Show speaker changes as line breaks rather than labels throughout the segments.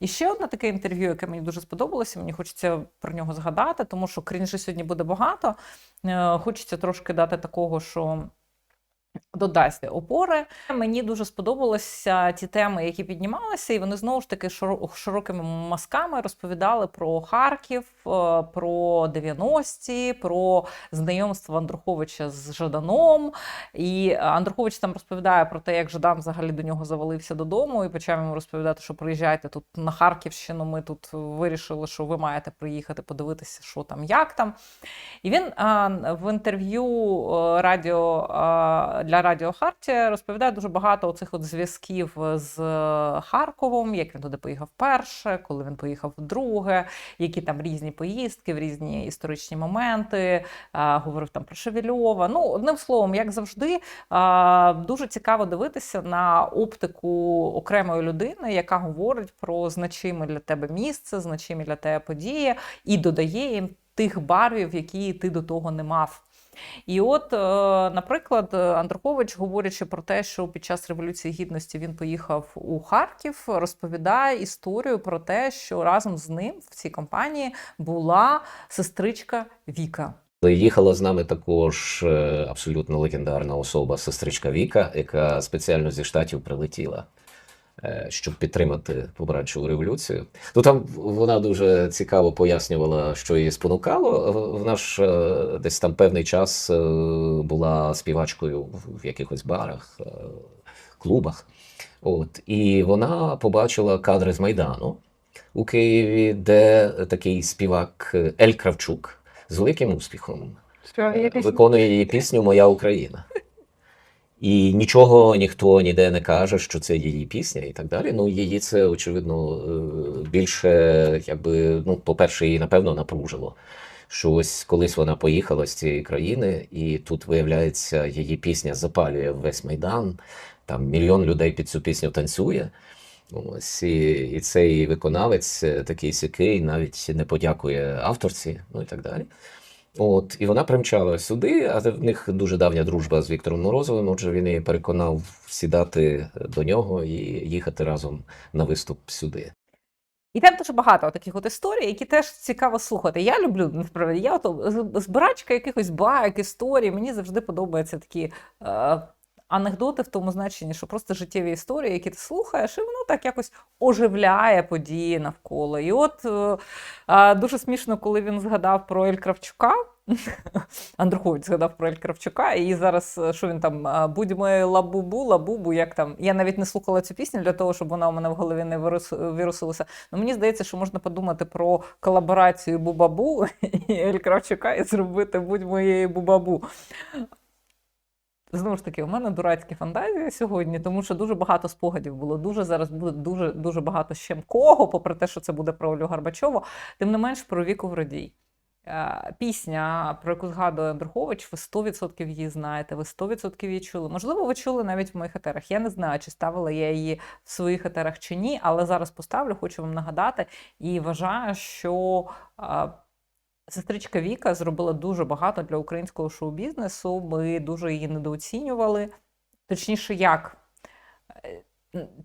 І ще одне таке інтерв'ю, яке мені дуже сподобалося. Мені хочеться про нього згадати, тому що крінжі сьогодні буде багато. Е, Хочеться трошки дати такого, що. Додасть опори. Мені дуже сподобалися ті теми, які піднімалися, і вони знову ж таки широ- широкими мазками розповідали про Харків, е, про 90-ті, про знайомство Андруховича з Жаданом. І Андрухович там розповідає про те, як Жадан взагалі до нього завалився додому і почав йому розповідати, що приїжджайте тут на Харківщину. Ми тут вирішили, що ви маєте приїхати подивитися, що там, як там. І він а, в інтерв'ю е, радіо для Радіо Хартія розповідає дуже багато оцих от зв'язків з Харковом, як він туди поїхав перше, коли він поїхав вдруге, які там різні поїздки, в різні історичні моменти. Говорив там про Шевельова. Ну, одним словом, як завжди, дуже цікаво дивитися на оптику окремої людини, яка говорить про значиме для тебе місце, значимі для тебе події, і додає їм тих барвів, які ти до того не мав. І от, е, наприклад, Андрухович, говорячи про те, що під час Революції Гідності він поїхав у Харків, розповідає історію про те, що разом з ним в цій компанії була сестричка Віка.
Їхала з нами також е, абсолютно легендарна особа, сестричка Віка, яка спеціально зі штатів прилетіла, щоб підтримати побратчу революцію. Ну там вона дуже цікаво пояснювала, що її спонукало. Вона ж е, десь там певний час е, була співачкою в якихось барах, е, клубах. От, і вона побачила кадри з Майдану у Києві, де такий співак е, Ель Кравчук з великим успіхом виконує її пісню Моя Україна. І нічого ніхто ніде не каже, що це її пісня і так далі. Ну, її це, очевидно, е, більше, якби, ну, по-перше, її, напевно, напружило. Що ось колись вона поїхала з цієї країни, і тут, виявляється, її пісня запалює весь Майдан. Там мільйон людей під цю пісню танцює. Ось, і, і цей виконавець е, такий сякий навіть не подякує авторці, ну і так далі. От, і вона примчала сюди, а в них дуже давня дружба з Віктором Морозовим. Отже, він її переконав сідати до нього і їхати разом на виступ сюди.
І там дуже багато таких от історій, які теж цікаво слухати. Я люблю насправді. Я от збирачка якихось байок, історій. Мені завжди подобаються такі е, анекдоти в тому значенні, що просто життєві історії, які ти слухаєш, і воно так якось оживляє події навколо. І от е, дуже смішно, коли він згадав про Ель Кравчука. Андрухович згадав про Ель Кравчука, і зараз е, що він там е, будьмо лабубу, лабубу, як там. Я навіть не слухала цю пісню для того, щоб вона у мене в голові не вирусилася. Ну, мені здається, що можна подумати про колаборацію Бубабу і Ель Кравчука і зробити будь моєю Бубабу. Знову ж таки, у мене дурацькі фантазії сьогодні, тому що дуже багато спогадів було. Дуже зараз буде дуже дуже багато ще кого, попри те, що це буде про Олю Гарбачову, тим не менш про віку Вродій. Е, Пісня, про яку згадує Андрухович, ви 100% її знаєте, ви 100% її чули. Можливо, ви чули навіть в моїх етерах. Я не знаю, чи ставила я її в своїх етерах чи ні, але зараз поставлю, хочу вам нагадати і вважаю, що е, сестричка Віка зробила дуже багато для українського шоу-бізнесу. Ми дуже її недооцінювали. Точніше, як? Е,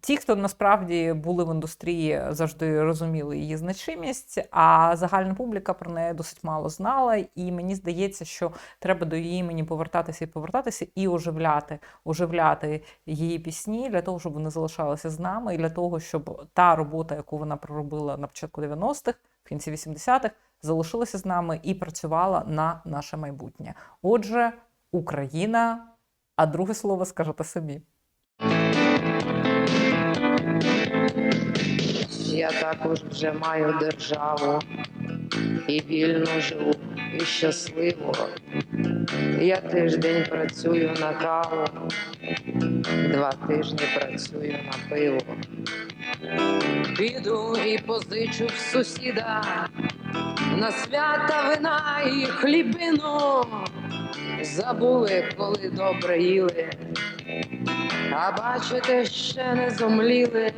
Ті, хто насправді були в індустрії, завжди розуміли її значимість, а загальна публіка про неї досить мало знала. І мені здається, що треба до її імені повертатися і повертатися і оживляти, оживляти її пісні для того, щоб вони залишалися з нами, і для того, щоб та робота, яку вона проробила на початку 90-х, в кінці 80-х, залишилася з нами і працювала на наше майбутнє. Отже, Україна, а друге слово скажете самі.
Я також вже маю державу і вільно живу, і щасливо. Я тиждень працюю на каву, два тижні працюю на пиво. Піду і позичу в сусіда на свята вина і хлібину. Забули, коли добре їли, а бачите, ще не зомліли.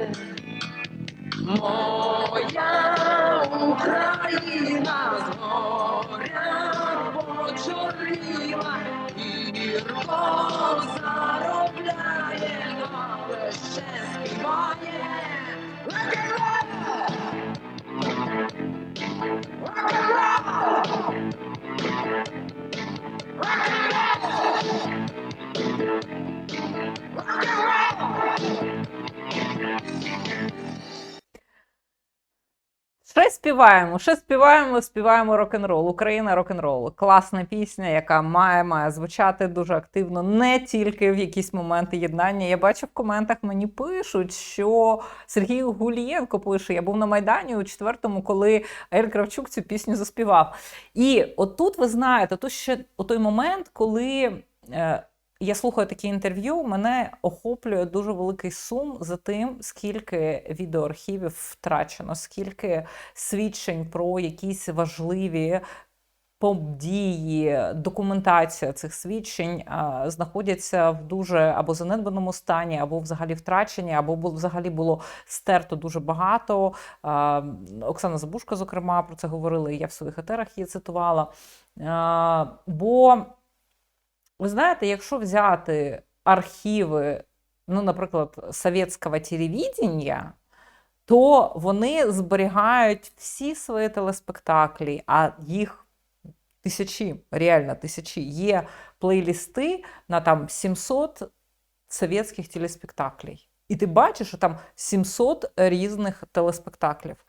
Моя Україна згоря почорніла, гірко заробляє, але ще співає.
Співаємо, ще співаємо, співаємо рок-н-рол. Україна рок-н-рол. Класна пісня, яка має, має звучати дуже активно, не тільки в якісь моменти єднання. Я бачу в коментах, мені пишуть, що Сергій Гулієнко пише: я був на Майдані у четвертому, коли Ель Кравчук цю пісню заспівав. І отут ви знаєте, тут ще той момент, коли. Я слухаю такі інтерв'ю, мене охоплює дуже великий сум за тим, скільки відеоархівів втрачено, скільки свідчень про якісь важливі події, документація цих свідчень знаходяться в дуже або занедбаному стані, або взагалі втрачені, або взагалі було стерто дуже багато. Оксана Забушко, зокрема, про це говорила, і я в своїх етерах її цитувала. Бо ви знаєте, якщо взяти архіви, ну, наприклад, совєтського телевідення, то вони зберігають всі свої телеспектаклі, а їх тисячі, реально тисячі. Є плейлісти на там 700 совєтських телеспектаклів. І ти бачиш, що там 700 різних телеспектаклів.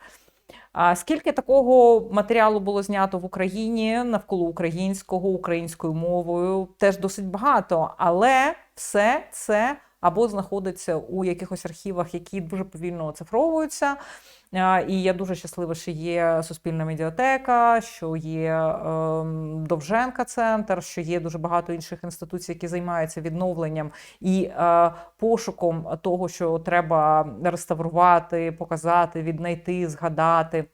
А скільки такого матеріалу було знято в Україні навколо українського, українською мовою, теж досить багато, але все це або знаходиться у якихось архівах, які дуже повільно оцифровуються. І я дуже щаслива, що є суспільна медіатека, що є ем, Довженка центр, що є дуже багато інших інституцій, які займаються відновленням і е, пошуком того, що треба реставрувати, показати, віднайти, згадати.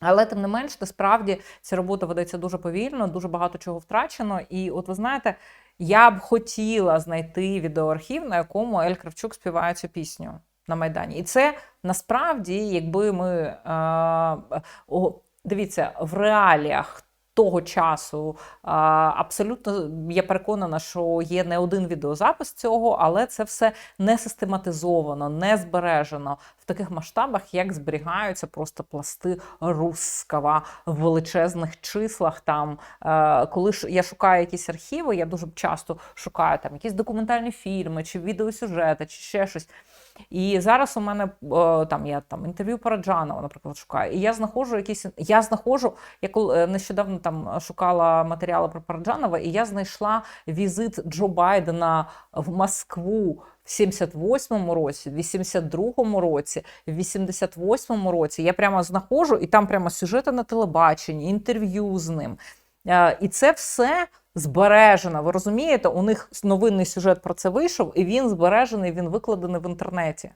Але тим не менш, насправді ця робота ведеться дуже повільно, дуже багато чого втрачено. І от ви знаєте, я б хотіла знайти відеоархів, на якому Ель Кравчук співає цю пісню на Майдані. І це насправді, якби ми е, о, дивіться, в реаліях. Того часу абсолютно я переконана, що є не один відеозапис цього, але це все не систематизовано, не збережено в таких масштабах, як зберігаються просто пласти русского в величезних числах. Там коли ж я шукаю якісь архіви, я дуже часто шукаю там якісь документальні фільми чи відеосюжети, чи ще щось. І зараз у мене е, там я там інтерв'ю Параджанова, наприклад, шукаю. І я знаходжу якісь. Я знаходжу, я коли е, нещодавно там шукала матеріали про Параджанова, і я знайшла візит Джо Байдена в Москву. В 78-му році, в 82-му році, в 88-му році я прямо знаходжу, і там прямо сюжети на телебаченні, інтерв'ю з ним. Е, І це все збережено. Ви розумієте, у них новинний сюжет про це вийшов, і він збережений, він викладений в інтернеті.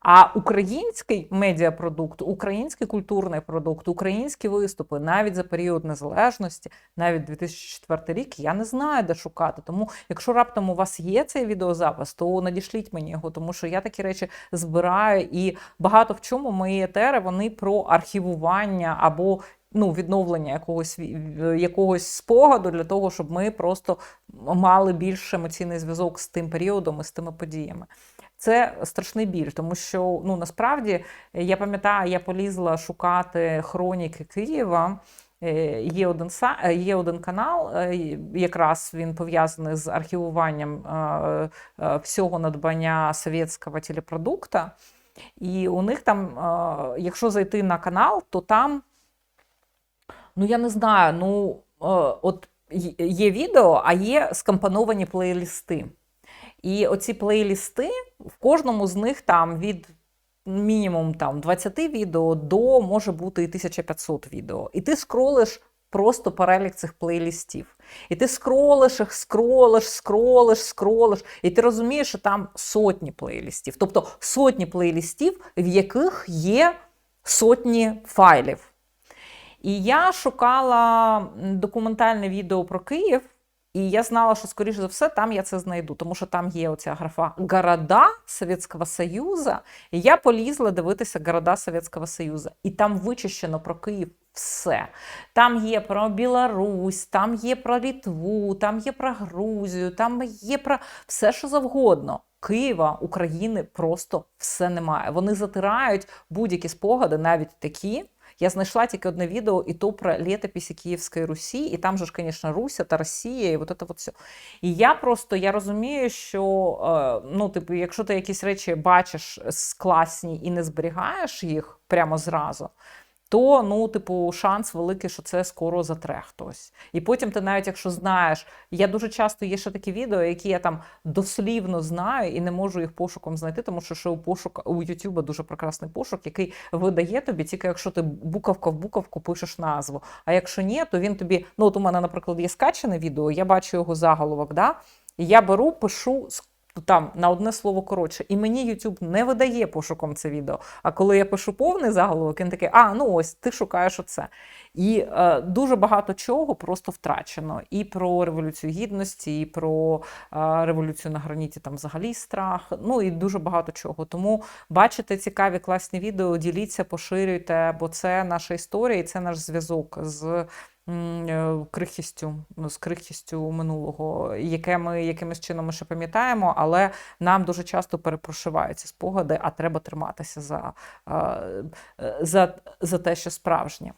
А український медіапродукт, український культурний продукт, українські виступи навіть за період незалежності, навіть 2004 рік, я не знаю, де шукати. Тому, якщо раптом у вас є цей відеозапис, то надішліть мені його, тому що я такі речі збираю, і багато в чому мої етери вони про архівування або ну, відновлення якогось якогось спогаду для того, щоб ми просто мали більш емоційний зв'язок з тим періодом і з тими подіями. Це страшний біль, тому що ну насправді я пам'ятаю, я полізла шукати хроніки Києва. Е, Є один е, є один канал, е, якраз він пов'язаний з архівуванням всього надбання совєтського телепродукта. І у них там, якщо зайти на канал, то там, ну я не знаю, ну е, от є відео, а є скомпоновані плейлісти. І оці плейлісти, в кожному з них там від мінімум там 20 відео до може бути і 1500 відео. І ти скролиш просто перелік цих плейлістів. І ти скролиш їх, скролиш, скролиш, скролиш, і ти розумієш, що там сотні плейлістів. Тобто сотні плейлістів, в яких є сотні файлів. І я шукала документальне відео про Київ, і я знала, що, скоріш за все, там я це знайду, тому що там є оця графа «Города Совєтського Союзу. І я полізла дивитися «Города Совєтського Союзу. І там вичищено про Київ все. Там є про Білорусь, там є про Літву, там є про Грузію, там є про все, що завгодно. Києва, України просто все немає. Вони затирають будь-які спогади, навіть такі. Я знайшла тільки одне відео, і то про літописи Київської Русі, і там же ж, звісно, Руся та Росія, і от це от все. І я просто я розумію, що е, ну, типу, якщо ти якісь речі бачиш класні і не зберігаєш їх прямо зразу, то ну, типу, шанс великий, що це скоро затре хтось. І потім ти навіть якщо знаєш, я дуже часто є ще такі відео, які я там дослівно знаю і не можу їх пошуком знайти, тому що ще у пошук у YouTube дуже прекрасний пошук, який видає тобі тільки якщо ти буковка в буковку пишеш назву. А якщо ні, то він тобі, ну от у мене, наприклад, є скачане відео, я бачу його заголовок, да? я беру, пишу там на одне слово коротше, і мені YouTube не видає пошуком це відео. А коли я пишу повний заголовок, він такий, а ну ось ти шукаєш оце. І е, дуже багато чого просто втрачено. І про революцію гідності, і про е, революцію на граніті, там взагалі страх. Ну і дуже багато чого. Тому бачите цікаві класні відео, діліться, поширюйте, бо це наша історія, і це наш зв'язок з. Е, Крихкістю, ну, з крихкістю минулого, яке ми якимось чином ми ще пам'ятаємо, але нам дуже часто перепрошиваються спогади, а треба триматися за, е, за, за те, що справжнє.